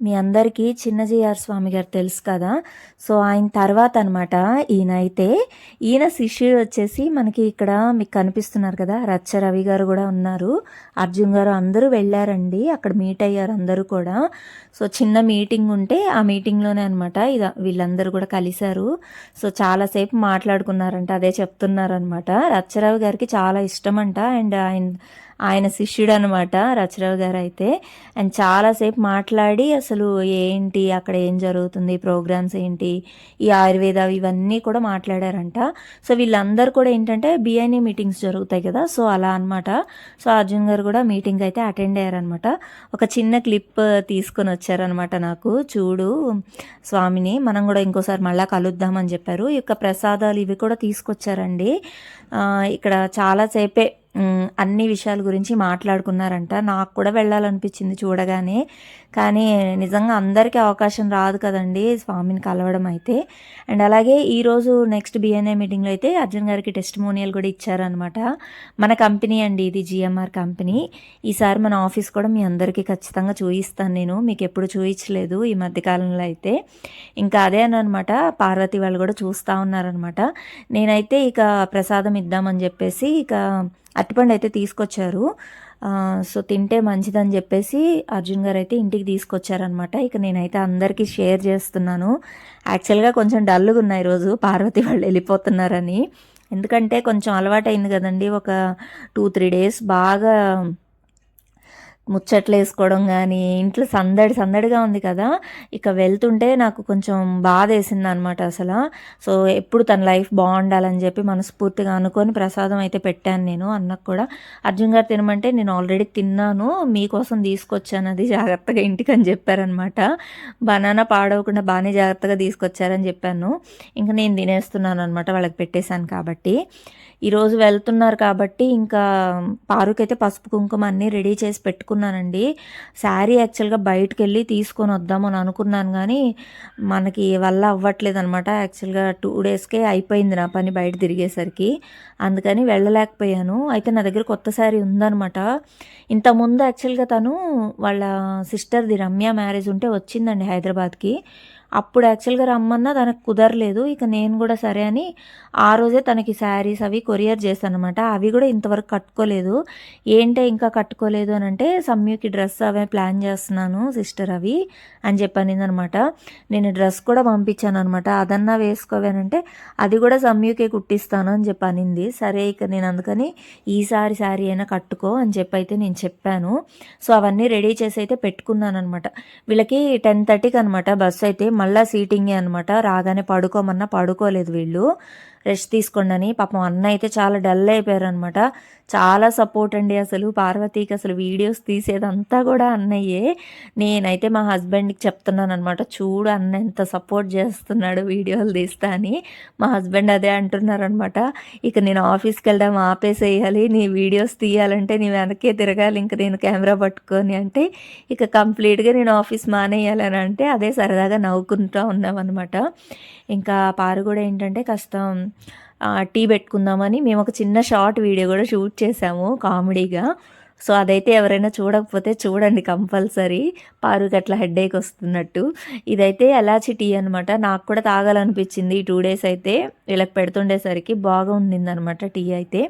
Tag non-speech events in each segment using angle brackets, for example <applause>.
మీ అందరికీ చిన్న జిఆర్ స్వామి గారు తెలుసు కదా. సో ఆయన తర్వాత అనమాట ఈయన అయితే ఈయన శిష్యుడు వచ్చేసి మనకి ఇక్కడ మీకు కనిపిస్తున్నారు కదా రచ్చ రవి గారు కూడా ఉన్నారు. అర్జున్ గారు అందరూ వెళ్ళారండి అక్కడ మీట్ అయ్యారు అందరూ కూడా. సో చిన్న మీటింగ్ ఉంటే ఆ మీటింగ్లోనే అనమాట ఇది వీళ్ళందరూ కూడా కలిశారు. సో చాలాసేపు మాట్లాడుకున్నారంట అదే చెప్తున్నారనమాట రచ్చరావు గారికి చాలా ఇష్టం అంట అండ్ ఆయన ఆయన శిష్యుడు అనమాట రచరావు గారు అయితే. అండ్ చాలాసేపు మాట్లాడి అసలు ఏంటి? అక్కడ ఏం జరుగుతుంది? ప్రోగ్రామ్స్ ఏంటి? ఈ ఆయుర్వేద ఇవన్నీ కూడా మాట్లాడారంట. సో వీళ్ళందరూ కూడా ఏంటంటే బిఐని మీటింగ్స్ జరుగుతాయి కదా? సో అలా అనమాట సో అర్జున్ గారు కూడా మీటింగ్ అయితే అటెండ్ అయ్యారనమాట ఒక చిన్న క్లిప్ తీసుకొని వచ్చారనమాట నాకు. చూడు స్వామిని మనం కూడా ఇంకోసారి మళ్ళీ కలుద్దామని చెప్పారు. ఈ యొక్క ప్రసాదాలు ఇవి కూడా తీసుకొచ్చారండి. ఇక్కడ చాలాసేపే అన్ని విషయాల గురించి మాట్లాడుకున్నారంట. నాకు కూడా వెళ్ళాలనిపించింది చూడగానే. కానీ నిజంగా అందరికీ అవకాశం రాదు కదండి స్వామిని కలవడం అయితే. అండ్ అలాగే ఈరోజు నెక్స్ట్ బిఎన్ఏ మీటింగ్లో అయితే అర్జున్ గారికి టెస్ట్ మోనియల్ కూడా ఇచ్చారనమాట మన కంపెనీ అండి ఇది జిఎంఆర్ కంపెనీ. ఈసారి మన ఆఫీస్ కూడా మీ అందరికీ ఖచ్చితంగా చూయిస్తాను నేను. మీకు ఎప్పుడు చూపించలేదు ఈ మధ్యకాలంలో అయితే. ఇంకా అదే అనమాట పార్వతి వాళ్ళు కూడా చూస్తూ ఉన్నారనమాట నేనైతే ఇక ప్రసాదం ఇద్దామని చెప్పేసి ఇక అరటిపండు అయితే తీసుకొచ్చారు. సో తింటే మంచిదని చెప్పేసి అర్జున్ గారు అయితే ఇంటికి తీసుకొచ్చారనమాట ఇక నేనైతే అందరికీ షేర్ చేస్తున్నాను. యాక్చువల్గా కొంచెం డల్గా ఉన్నాయి రోజు. పార్వతి వాళ్ళు వెళ్ళిపోతున్నారని. ఎందుకంటే కొంచెం అలవాటైంది కదండి. ఒక టూ త్రీ డేస్ బాగా ముచ్చట్లు వేసుకోవడం కానీ ఇంట్లో సందడి సందడిగా ఉంది కదా ఇక వెళ్తుంటే నాకు కొంచెం బాధ వేసింది అనమాట అసలు. సో ఎప్పుడు తన లైఫ్ బాగుండాలని చెప్పి మనస్ఫూర్తిగా అనుకొని ప్రసాదం అయితే పెట్టాను నేను అన్నకు కూడా. అర్జున్ గారు తినమంటే నేను ఆల్రెడీ తిన్నాను మీకోసం తీసుకొచ్చాను అది జాగ్రత్తగా ఇంటికి అని చెప్పారనమాట. బనానా పాడవకుండా బాగానే జాగ్రత్తగా తీసుకొచ్చారని చెప్పాను. ఇంకా నేను తినేస్తున్నాను అనమాట వాళ్ళకి పెట్టేశాను కాబట్టి. ఈరోజు వెళ్తున్నారు కాబట్టి ఇంకా పారుకైతే పసుపు కుంకుమ అన్నీ రెడీ చేసి పెట్టుకున్నానండి. శారీ యాక్చువల్గా బయటకు వెళ్ళి తీసుకొని వద్దామని అనుకున్నాను కానీ మనకి వల్ల అవ్వట్లేదు అనమాట యాక్చువల్గా టూ డేస్కే అయిపోయింది నా పని బయట తిరిగేసరికి. అందుకని వెళ్ళలేకపోయాను. అయితే నా దగ్గర కొత్త శారీ ఉందనమాట ఇంతకుముందు యాక్చువల్గా తను వాళ్ళ సిస్టర్ది రమ్య మ్యారేజ్ ఉంటే వచ్చిందండి హైదరాబాద్కి. అప్పుడు యాక్చువల్గా రమ్మన్నా తనకు కుదరలేదు. ఇక నేను కూడా సరే అని ఆ రోజే తనకి శారీస్ అవి కొరియర్ చేశాను అనమాట అవి కూడా ఇంతవరకు కట్టుకోలేదు. ఏంటే ఇంకా కట్టుకోలేదు అని అంటే సమ్యూకి డ్రెస్ అవే ప్లాన్ చేస్తున్నాను సిస్టర్ అవి అని చెప్పనింది అనమాట నేను డ్రెస్ కూడా పంపించాను అనమాట అదన్నా వేసుకోవానంటే అది కూడా సమ్యూకే కుట్టిస్తాను అని చెప్పి అనింది సరే ఇక నేను అందుకని ఈసారి శారీ అయినా కట్టుకో అని చెప్పి అయితే నేను చెప్పాను. సో అవన్నీ రెడీ చేసి అయితే పెట్టుకున్నాను అనమాట వీళ్ళకి టెన్ థర్టీకి అనమాట బస్సు అయితే మళ్ళీ సీటింగే అనమాట రాగానే పడుకోమన్నా పడుకోలేదు వీళ్ళు. రెస్ట్ తీసుకోండి అని. పాపం అన్న అయితే చాలా డల్ అయిపోయారు అనమాట చాలా సపోర్ట్ అండి అసలు. పార్వతీకి అసలు వీడియోస్ తీసేదంతా కూడా అన్నయ్యే. నేనైతే మా హస్బెండ్కి చెప్తున్నాను అనమాట చూడు అన్న ఎంత సపోర్ట్ చేస్తున్నాడు వీడియోలు తీస్తా అని. మా హస్బెండ్ అదే అంటున్నారనమాట ఇక నేను ఆఫీస్కి వెళ్దాం ఆపేసేయాలి. నీ వీడియోస్ తీయాలంటే నీ వెనకే తిరగాలి. ఇంక నేను కెమెరా పట్టుకొని అంటే ఇక కంప్లీట్గా నేను ఆఫీస్ మానేయాలని అంటే అదే సరదాగా నవ్వుకుంటూ ఉన్నామన్నమాట. ఇంకా పారు కూడా ఏంటంటే కష్టం. టీ పెట్టుకుందామని మేము ఒక చిన్న షార్ట్ వీడియో కూడా షూట్ చేసాము కామెడీగా. సో అదైతే ఎవరైనా చూడకపోతే చూడండి కంపల్సరీ. పారుకి అట్లా హెడ్ఏక్ వస్తున్నట్టు. ఇదైతే ఎలాచి టీ అనమాట నాకు కూడా తాగాలనిపించింది. ఈ టూ డేస్ అయితే వీళ్ళకి పెడుతుండేసరికి బాగా ఉండిందనమాట టీ అయితే.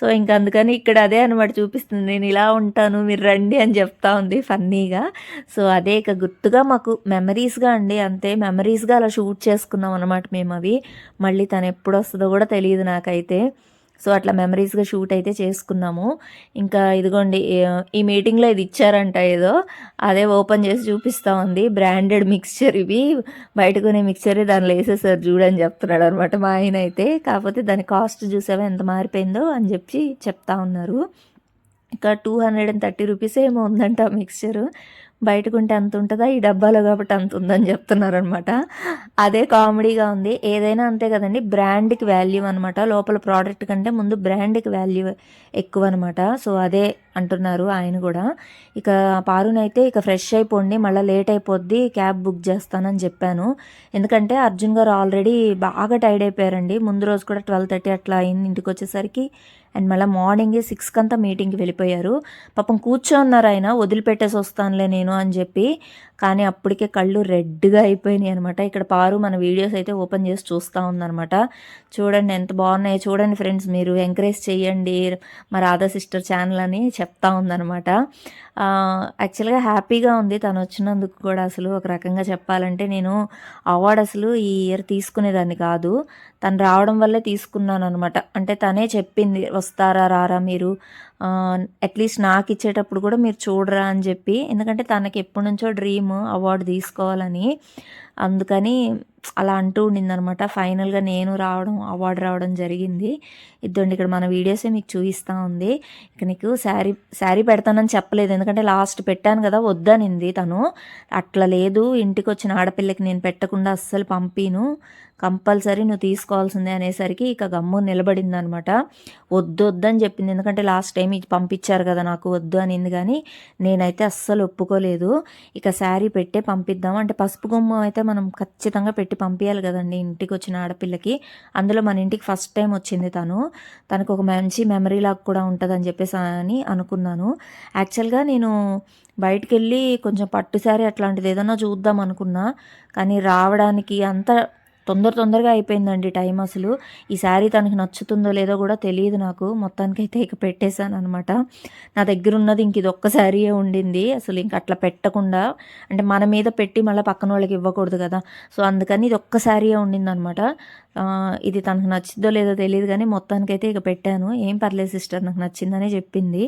సో ఇంకా అందుకని ఇక్కడ అదే అనమాట చూపిస్తుంది. నేను ఇలా ఉంటాను మీరు రండి అని చెప్తా ఉంది ఫన్నీగా. సో అదే ఇక గుర్తుగా మాకు మెమరీస్గా అండి. అంతే మెమరీస్గా అలా షూట్ చేసుకున్నాం అనమాట మేము అవి మళ్ళీ తను ఎప్పుడు వస్తుందో కూడా తెలియదు నాకైతే. సో అట్లా మెమరీస్గా షూట్ అయితే చేసుకున్నాము. ఇంకా ఇదిగోండి ఈ మీటింగ్లో ఇది ఇచ్చారంట ఏదో. అదే ఓపెన్ చేసి చూపిస్తూ ఉంది. బ్రాండెడ్ మిక్స్చర్ ఇవి. బయట కొనే మిక్చర్ దానిలో వేసేసారు చూడని చెప్తున్నాడు అనమాట మా ఆయన అయితే. కాకపోతే దాని కాస్ట్ చూసావా ఎంత మారిపోయిందో అని చెప్పి చెప్తా ఉన్నారు. ఇంకా two hundred and thirty rupees ఏమో ఉందంట మిక్స్చర్ బయటకుంటే అంత ఉంటుందా ఈ డబ్బాలో కాబట్టి అంత ఉందని చెప్తున్నారనమాట. అదే కామెడీగా ఉంది. ఏదైనా అంతే కదండి. బ్రాండ్కి వాల్యూ అనమాట లోపల ప్రోడక్ట్ కంటే ముందు బ్రాండ్కి వాల్యూ ఎక్కువ అనమాట సో అదే అంటున్నారు ఆయన కూడా. ఇక పారునైతే ఇక ఫ్రెష్ అయిపోండి మళ్ళీ లేట్ అయిపోద్ది క్యాబ్ బుక్ చేస్తానని చెప్పాను. ఎందుకంటే అర్జున్ గారు ఆల్రెడీ బాగా టైర్డ్ అయిపోయారండి. ముందు రోజు కూడా ట్వెల్వ్ థర్టీ అట్లా అయింది ఇంటికి వచ్చేసరికి. అండ్ మళ్ళీ మార్నింగ్ సిక్స్కి అంతా మీటింగ్కి వెళ్ళిపోయారు. పాపం కూర్చోన్నారు ఆయన వదిలిపెట్టేసి వస్తానులే నేను అని చెప్పి. కానీ అప్పటికే కళ్ళు రెడ్గా అయిపోయినాయి అనమాట ఇక్కడ పారు మన వీడియోస్ అయితే ఓపెన్ చేసి చూస్తూ ఉందనమాట చూడండి ఎంత బాగున్నాయో. చూడండి ఫ్రెండ్స్ మీరు ఎంకరేజ్ చేయండి మా రాధా సిస్టర్ ఛానల్ అని చెప్తా ఉందనమాట యాక్చువల్గా హ్యాపీగా ఉంది తను వచ్చినందుకు కూడా అసలు. ఒక రకంగా చెప్పాలంటే నేను అవార్డు అసలు ఈ ఇయర్ తీసుకునేదాన్ని కాదు. తను రావడం వల్లే తీసుకున్నాను అనమాట అంటే తనే చెప్పింది వస్తారా రారా మీరు? అట్లీస్ట్ నాకు ఇచ్చేటప్పుడు కూడా మీరు చూడరా అని చెప్పి. ఎందుకంటే తనకి ఎప్పటి నుంచో డ్రీమ్ అవార్డు తీసుకోవాలని. అందుకని అలా అంటూ ఉండిందనమాట. ఫైనల్గా నేను రావడం అవార్డు రావడం జరిగింది. ఇద్దండి ఇక్కడ మన వీడియోసే మీకు చూపిస్తూ ఉంది. ఇక నీకు శారీ శారీ పెడతానని చెప్పలేదు. ఎందుకంటే లాస్ట్ పెట్టాను కదా వద్దనింది తను. అట్లా లేదు ఇంటికి వచ్చిన ఆడపిల్లకి నేను పెట్టకుండా అస్సలు పంపిను. కంపల్సరీ నువ్వు తీసుకోవాల్సిందే అనేసరికి ఇక గమ్ము నిలబడింది అనమాట వద్దు వద్దని చెప్పింది. ఎందుకంటే లాస్ట్ టైం ఇది పంపించారు కదా నాకు వద్దు అనింది కానీ నేనైతే అస్సలు ఒప్పుకోలేదు. ఇక శారీ పెట్టే పంపిద్దాం. అంటే పసుపు గుమ్మ అయితే మనం ఖచ్చితంగా పెట్టి పంపించాలి కదండి ఇంటికి వచ్చిన ఆడపిల్లకి. అందులో మన ఇంటికి ఫస్ట్ టైం వచ్చింది తను. తనకు ఒక మంచి మెమరీ లాగా కూడా ఉంటుందని చెప్పేసి అని అనుకున్నాను. యాక్చువల్గా నేను బయటికి వెళ్ళి కొంచెం పట్టు శారీ అట్లాంటిది ఏదన్నా చూద్దాం అనుకున్నా. కానీ రావడానికి అంత తొందర తొందరగా అయిపోయిందండి టైం అసలు. ఈ శారీ తనకి నచ్చుతుందో లేదో కూడా తెలియదు నాకు. మొత్తానికైతే ఇక పెట్టేశాను అనమాట నా దగ్గర ఉన్నది ఇంక ఇది ఒక్క శారీయే ఉండింది. అసలు ఇంక అట్లా పెట్టకుండా అంటే మన మీద పెట్టి మళ్ళీ పక్కన వాళ్ళకి ఇవ్వకూడదు కదా. సో అందుకని ఇది ఒక్క శారీయే ఉండింది అనమాట ఇది తనకు నచ్చిందో లేదో తెలియదు కానీ మొత్తానికైతే ఇక పెట్టాను. ఏం పర్లేదు సిస్టర్ నాకు నచ్చిందనే చెప్పింది.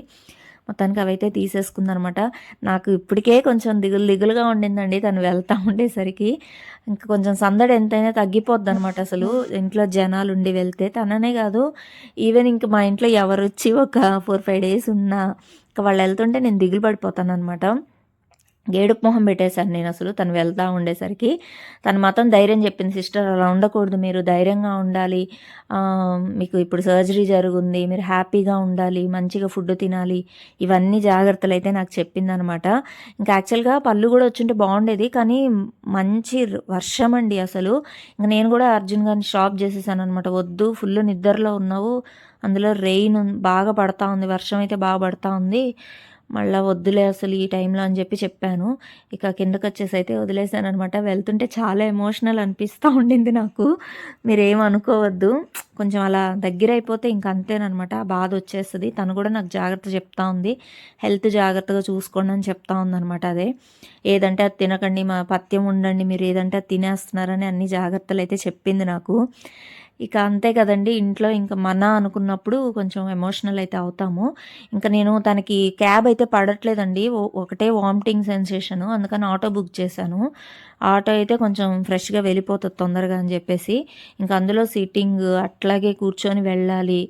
మొత్తానికి అవైతే తీసేసుకుందనమాట. నాకు ఇప్పటికే కొంచెం దిగులు దిగులుగా ఉండిందండి. తను వెళ్తూ ఉండేసరికి ఇంకా కొంచెం సందడి ఎంతైనా తగ్గిపోద్ది అనమాట అసలు. ఇంట్లో జనాలు ఉండి వెళ్తే తననే కాదు ఈవెన్ ఇంక మా ఇంట్లో ఎవరు వచ్చి ఒక ఫోర్ ఫైవ్ డేస్ ఉన్నా ఇంకా వాళ్ళు వెళ్తుంటే నేను దిగులు పడిపోతాను అనమాట ఏడుపు మొహం పెట్టేశాను నేను అసలు. తను వెళ్తూ ఉండేసరికి తను మాత్రం ధైర్యం చెప్పింది సిస్టర్ అలా ఉండకూడదు మీరు ధైర్యంగా ఉండాలి. మీకు ఇప్పుడు సర్జరీ జరుగుంది మీరు హ్యాపీగా ఉండాలి మంచిగా ఫుడ్ తినాలి. ఇవన్నీ జాగ్రత్తలు అయితే నాకు చెప్పింది అనమాట ఇంకా యాక్చువల్గా పళ్ళు కూడా వచ్చింటే బాగుండేది కానీ మంచి వర్షం అండి అసలు. ఇంకా నేను కూడా అర్జున్ గారిని షాప్ చేసేసాను అనమాట వద్దు ఫుల్ నిద్రలో ఉన్నావు అందులో రెయిన్ బాగా పడతా ఉంది వర్షం అయితే బాగా పడతా ఉంది. మళ్ళీ వద్దులే అసలు ఈ టైంలో అని చెప్పి చెప్పాను. ఇక కిందకు వచ్చేసి అయితే వదిలేసాను అనమాట వెళ్తుంటే చాలా ఎమోషనల్ అనిపిస్తూ ఉండింది నాకు. మీరేం అనుకోవద్దు. కొంచెం అలా దగ్గర అయిపోతే ఇంక అంతేనమాట బాధ వచ్చేస్తుంది. తను కూడా నాకు జాగ్రత్త చెప్తా ఉంది. హెల్త్ జాగ్రత్తగా చూసుకోండి అని చెప్తా ఉందనమాట అదే. ఏదంటే అది తినకండి మా పథ్యం ఉండండి మీరు ఏదంటే అది తినేస్తున్నారని అన్ని జాగ్రత్తలు అయితే చెప్పింది నాకు. ఇక అంతే కదండి. ఇంట్లో ఇంకా మన అనుకున్నప్పుడు కొంచెం ఎమోషనల్ అయితే అవుతాము. ఇంకా నేను తనకి క్యాబ్ అయితే పడట్లేదండి. ఒకటే వామిటింగ్ సెన్సేషను అందుకని ఆటో బుక్ చేశాను. ఆటో అయితే కొంచెం ఫ్రెష్గా వెళ్ళిపోతుంది తొందరగా అని చెప్పేసి. ఇంకా అందులో సీటింగ్ అట్లాగే కూర్చొని వెళ్ళాలి.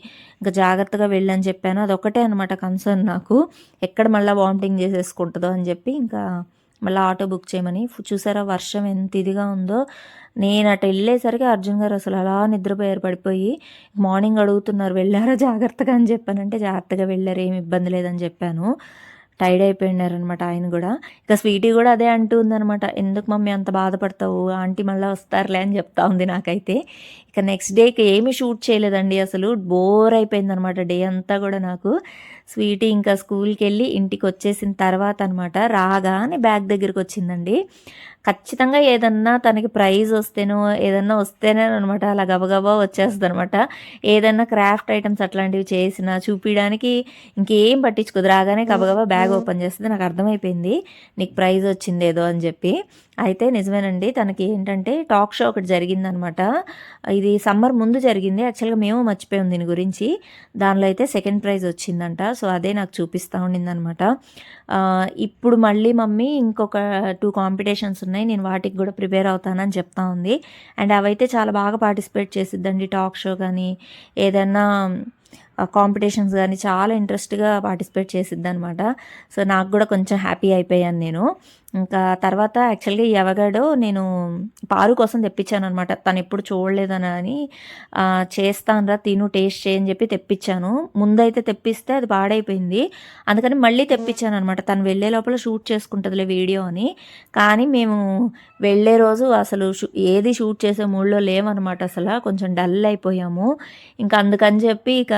ఇంకా జాగ్రత్తగా వెళ్ళని చెప్పాను. అదొకటే అనమాట కన్సర్న్ నాకు. ఎక్కడ మళ్ళీ వామిటింగ్ చేసేసుకుంటుందో అని చెప్పి ఇంకా మళ్ళీ ఆటో బుక్ చేయమని. చూసారా వర్షం ఎంత ఇదిగా ఉందో. నేను అటు వెళ్ళేసరికి అర్జున్ గారు అసలు అలా నిద్రపోయారు పడిపోయి మార్నింగ్ అడుగుతున్నారు వెళ్ళారా జాగ్రత్తగా అని చెప్పానంటే జాగ్రత్తగా వెళ్ళారు ఏమి ఇబ్బంది లేదని చెప్పాను. టైడ్ అయిపోయినారనమాట ఆయన కూడా. ఇక స్వీటీ కూడా అదే అంటూ ఉందనమాట ఎందుకు మమ్మీ అంత బాధపడతావు? ఆంటీ మళ్ళీ వస్తారులే అని చెప్తా ఉంది నాకైతే. ఇక నెక్స్ట్ డేకి ఏమి షూట్ చేయలేదండి అసలు. బోర్ అయిపోయిందనమాట డే అంతా కూడా నాకు. స్వీటీ ఇంకా స్కూల్కి వెళ్ళి ఇంటికి వచ్చేసిన తర్వాత అనమాట రాగానే బ్యాగ్ దగ్గరికి వచ్చిందండి ఖచ్చితంగా ఏదన్నా తనకి ప్రైజ్ వస్తేనో ఏదన్నా వస్తేనే అనమాట అలా గబగబా వచ్చేస్తుంది అనమాట ఏదన్నా క్రాఫ్ట్ ఐటమ్స్ అట్లాంటివి చేసినా చూపించడానికి ఇంకేం పట్టించుకోదు. రాగానే గబగబా బ్యాగ్ ఓపెన్ చేస్తుంది నాకు అర్థమైపోయింది నీకు ప్రైజ్ వచ్చింది ఏదో అని చెప్పి. అయితే నిజమేనండి తనకి ఏంటంటే టాక్ షో ఒకటి జరిగిందనమాట. ఇది సమ్మర్ ముందు జరిగింది. యాక్చువల్గా మేము మర్చిపోయాం దీని గురించి. దానిలో అయితే సెకండ్ ప్రైజ్ వచ్చిందంట. సో అదే నాకు చూపిస్తూ ఉండిందనమాట. ఇప్పుడు మళ్ళీ మమ్మీ ఇంకొక టూ కాంపిటీషన్స్ ఉన్నాయి. నేను వాటికి కూడా ప్రిపేర్ అవుతానని చెప్తా ఉంది. అండ్ అవైతే చాలా బాగా పార్టిసిపేట్ చేసిద్దండి. టాక్ షో కానీ ఏదైనా కాంపిటీషన్స్ కానీ చాలా ఇంట్రెస్ట్గా పార్టిసిపేట్ చేసిద్ది అనమాట సో నాకు కూడా కొంచెం హ్యాపీ అయిపోయాను నేను. ఇంకా తర్వాత యాక్చువల్‌గా ఈ అవగాడో నేను పారు కోసం తెప్పించాననమాట. తనెప్పుడు చూడలేదని అని చేస్తానురా తిను టేస్ట్ చేయని చెప్పి తెప్పించాను. ముందైతే తెప్పిస్తే అది పాడైపోయింది. అందుకని మళ్ళీ తెప్పించాను అనమాట తను వెళ్ళే లోపల షూట్ చేసుకుంటుందిలే వీడియో అని. కానీ మేము వెళ్ళే రోజు అసలు ఏది షూట్ చేసే మూడ్‌లో లేవనమాట అసలు కొంచెం డల్ అయిపోయాము. ఇంకా అందుకని చెప్పి ఇక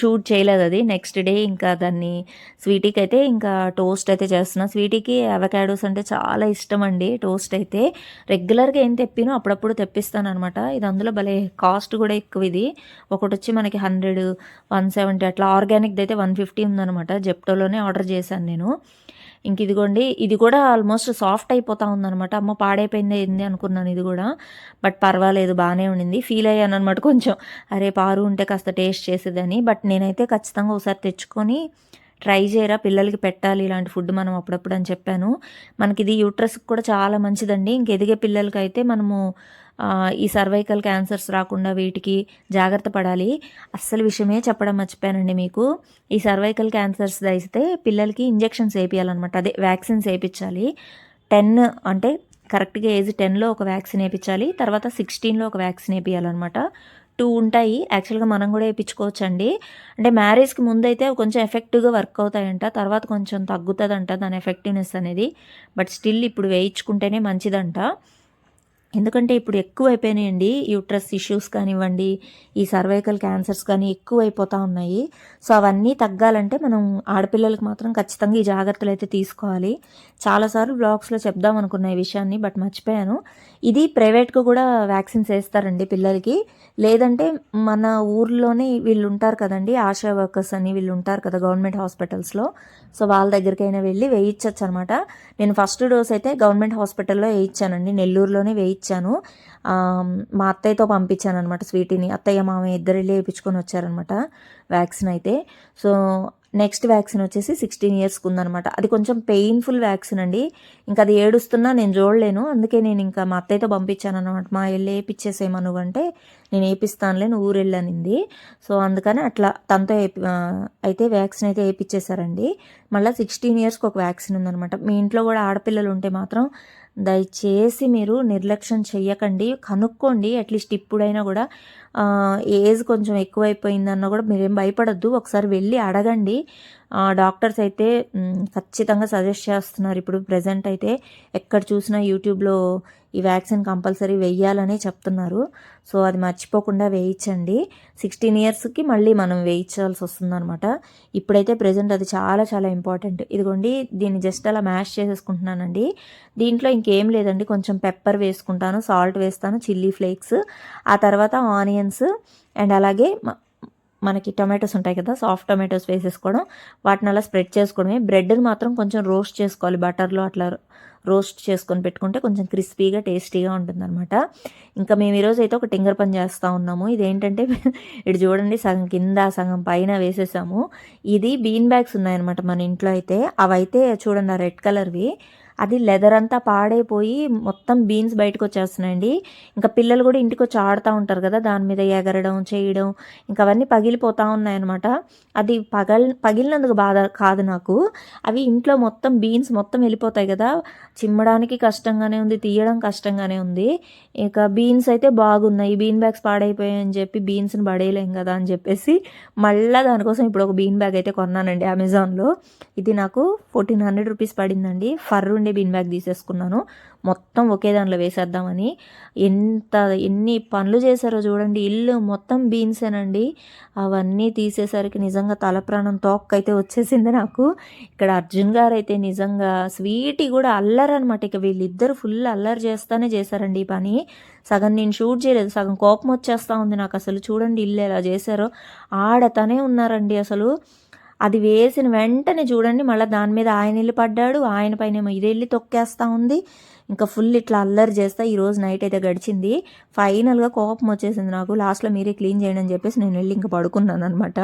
షూట్ చేయలేదు అది నెక్స్ట్ డే ఇంకా దాన్ని స్వీటీకి అయితే ఇంకా టోస్ట్ అయితే చేస్తున్నాం స్వీటీకి అవకాడోస్ అంటే చాలా ఇష్టం అండి టోస్ట్ అయితే. రెగ్యులర్‌గా ఏం తెప్పినో అప్పుడప్పుడు తెప్పిస్తాననమాట. ఇది అందులో భలే కాస్ట్ కూడా ఎక్కువ ఇది ఒకటి వచ్చి మనకి 100, 170 అట్లా ఆర్గానిక్‌దయితే 150 ఉందనమాట. జెప్టోలోనే ఆర్డర్ చేశాను నేను. ఇంక ఇదిగోండి ఇది కూడా ఆల్మోస్ట్ సాఫ్ట్ అయిపోతా ఉందనమాట. అమ్మ పాడైపోయింది ఏంది అనుకున్నాను ఇది కూడా బట్ పర్వాలేదు బాగానే ఉండింది. ఫీల్ అయ్యాను అనమాట కొంచెం. అరే! పారు ఉంటే కాస్త టేస్ట్ చేసేదని. బట్ నేనైతే ఖచ్చితంగా ఒకసారి తెచ్చుకొని ట్రై చేయరా పిల్లలకి పెట్టాలి ఇలాంటి ఫుడ్ మనం అప్పుడప్పుడు అని చెప్పాను. మనకి ఇది యూట్రస్‌కి కూడా చాలా మంచిదండి. ఇంక ఎదిగే పిల్లలకైతే మనము ఈ సర్వైకల్ క్యాన్సర్స్ రాకుండా వీటికి జాగ్రత్త పడాలి. అస్సలు విషయమే చెప్పడం మర్చిపోయానండి మీకు. ఈ సర్వైకల్ క్యాన్సర్స్ అయితే పిల్లలకి ఇంజెక్షన్స్ ఏపియాలనమాట. అదే వ్యాక్సిన్స్ వేయించాలి టెన్ అంటే కరెక్ట్‌గా ఏజ్ 10లో ఒక వ్యాక్సిన్ వేయించాలి తర్వాత 16లో ఒక వ్యాక్సిన్ వేయాలన్నమాట టూ ఉంటాయి. యాక్చువల్‌గా మనం కూడా ఏపిచ్చుకోవచ్చండి. అంటే మ్యారేజ్‌కి ముందైతే కొంచెం ఎఫెక్టివ్‌గా వర్క్ అవుతాయంట. తర్వాత కొంచెం తగ్గుతుందంట దాని ఎఫెక్టివ్‌నెస్ అనేది. బట్ స్టిల్ ఇప్పుడు వేయించుకుంటేనే మంచిదంట. ఎందుకంటే ఇప్పుడు ఎక్కువైపోయినాయండి. యూట్రస్ ఇష్యూస్ కానివ్వండి, ఈ సర్వైకల్ క్యాన్సర్స్ కానీ ఎక్కువైపోతూ ఉన్నాయి. సో, అవన్నీ తగ్గాలంటే మనం ఆడపిల్లలకి మాత్రం ఖచ్చితంగా ఈ జాగ్రత్తలు అయితే తీసుకోవాలి. చాలా సార్లు చెప్దాం అనుకున్న ఈ విషయాన్ని. బట్ మర్చిపోయాను. ఇది ప్రైవేట్‌గా కూడా వ్యాక్సిన్స్ వేస్తారండి పిల్లలకి. లేదంటే మన ఊర్లోనే వీళ్ళు ఉంటారు కదండి ఆశా వర్కర్స్ అని వీళ్ళు ఉంటారు కదా! గవర్నమెంట్ హాస్పిటల్స్‌లో. సో, వాళ్ళ దగ్గరికైనా వెళ్ళి వేయించొచ్చనమాట. నేను ఫస్ట్ డోస్ అయితే గవర్నమెంట్ హాస్పిటల్‌లో వేయించానండి నెల్లూరులోనే వేయించాను. మా అత్తయ్యతో పంపించాను అనమాట స్వీటీని. అత్తయ్య, మామె ఇద్దరు వెళ్ళి వేయించుకొని వచ్చారనమాట వ్యాక్సిన్ అయితే. సో, నెక్స్ట్ వ్యాక్సిన్ వచ్చేసి 16 ఇయర్స్‌కి ఉందనమాట. అది కొంచెం పెయిన్‌ఫుల్ వ్యాక్సిన్ అండి. ఇంకా అది ఏడుస్తున్నా నేను చూడలేను. అందుకే నేను ఇంకా మా అత్తయ్యతో పంపించాను అనమాట మా వెళ్ళి ఏపిచ్చేసేయమా నువ్వంటే, నేను ఏపిస్తానులే నువ్వు ఊరెళ్ళు సో, అందుకని అట్లా తనతో అయితే వ్యాక్సిన్ అయితే వేయించేశారండి మళ్ళీ సిక్స్టీన్ ఇయర్స్‌కి ఒక వ్యాక్సిన్ ఉందనమాట. మీ ఇంట్లో కూడా ఆడపిల్లలు ఉంటే మాత్రం దయచేసి మీరు నిర్లక్ష్యం చెయ్యకండి. కనుక్కోండి అట్‌లీస్ట్ ఇప్పుడైనా కూడా ఏజ్ కొంచెం ఎక్కువైపోయిందన్నా కూడా మీరేం భయపడొద్దు. ఒకసారి వెళ్ళి అడగండి. డాక్టర్స్ అయితే ఖచ్చితంగా సజెస్ట్ చేస్తున్నారు. ఇప్పుడు ప్రజెంట్ అయితే ఎక్కడ చూసినా యూట్యూబ్‌లో ఈ వ్యాక్సిన్ కంపల్సరీ వెయ్యాలనే చెప్తున్నారు. సో, అది మర్చిపోకుండా వేయించండి. 16 ఇయర్స్‌కి మళ్ళీ మనం వేయించాల్సి వస్తుందనమాట. ఇప్పుడైతే ప్రెజెంట్ అది చాలా చాలా ఇంపార్టెంట్. ఇదిగోండి దీన్ని జస్ట్ అలా మ్యాష్ చేసేసుకుంటున్నానండి. దీంట్లో ఇంకేం లేదండి. కొంచెం పెప్పర్ వేసుకుంటాను, సాల్ట్ వేస్తాను, చిల్లీ ఫ్లేక్స్, ఆ తర్వాత ఆనియన్స్ అండ్ అలాగే మనకి టొమాటోస్ ఉంటాయి కదా! సాఫ్ట్ టొమాటోస్ వేసేసుకోవడం. వాటిని అలా స్ప్రెడ్ చేసుకోవడమే. బ్రెడ్‌ని మాత్రం కొంచెం రోస్ట్ చేసుకోవాలి బటర్‌లో అట్లా రోస్ట్ చేసుకొని పెట్టుకుంటే కొంచెం క్రిస్పీగా, టేస్టీగా ఉంటుందనమాట. ఇంకా మేము ఈరోజైతే ఒక టింగర్ పని చేస్తూ ఉన్నాము. ఇదేంటంటే <laughs> ఇటు చూడండి సగం కింద, సగం పైన వేసేసాము. ఇది బీన్ బ్యాగ్స్ ఉన్నాయన్నమాట మన ఇంట్లో అయితే. అవైతే చూడండి ఆ రెడ్ కలర్‌వి. అది లెదర్ అంతా పాడైపోయి మొత్తం బీన్స్ బయటకొచ్చేస్తున్నాయండి. ఇంకా పిల్లలు కూడా ఇంటికొచ్చి ఆడుతూ ఉంటారు కదా! దాని మీద ఎగరడం, చేయడం ఇంకా అవన్నీ పగిలిపోతూ ఉన్నాయన్నమాట. అది పగల్ పగిలినందుకు బాధ కాదు నాకు. అవి ఇంట్లో మొత్తం బీన్స్ మొత్తం వెళ్ళిపోతాయి కదా! చిమ్మడానికి కష్టంగానే ఉంది. తీయడం కష్టంగానే ఉంది. ఇక బీన్స్ అయితే బాగున్నాయి. బీన్ బ్యాగ్స్ పాడైపోయాయని చెప్పి బీన్స్‌ని పడేయలేం కదా! అని చెప్పేసి మళ్ళీ దానికోసం ఇప్పుడు ఒక బీన్ బ్యాగ్ అయితే కొన్నానండి అమెజాన్‌లో. ఇది నాకు 1400 రూపీస్ పడిందండి. ఫర్ ఉండే బీన్ బ్యాగ్ తీసేసుకున్నాను. మొత్తం ఒకే దాంట్లో వేసేద్దామని. ఎంత ఎన్ని పనులు చేశారో చూడండి. ఇల్లు మొత్తం బీన్సేనండి. అవన్నీ తీసేసరికి నిజంగా తల ప్రాణం తోక్కైతే వచ్చేసింది నాకు. ఇక్కడ అర్జున్ గారు అయితే నిజంగా స్వీటీ కూడా అల్లరనమాట. ఇక వీళ్ళిద్దరూ ఫుల్ అల్లరి చేస్తానే చేశారండి ఈ పని. సగం నేను షూట్ చేయలేదు. సగం కోపం వచ్చేస్తా ఉంది నాకు అసలు చూడండి ఇల్లు ఎలా చేశారో. ఆడతానే ఉన్నారండి అసలు. అది వేసిన వెంటనే చూడండి మళ్ళీ దాని మీద ఆయన వెళ్ళి పడ్డాడు. ఆయన పైనేమో వెళ్ళి తొక్కేస్తా ఉంది. ఇంకా ఫుల్ ఇట్లా అల్లరి చేస్తా ఈరోజు నైట్ అయితే గడిచింది. ఫైనల్‌గా కోపం వచ్చేసింది నాకు. లాస్ట్‌లో మీరే క్లీన్ చేయండి అని చెప్పేసి నేను వెళ్ళి ఇంకా పడుకున్నాను అనమాట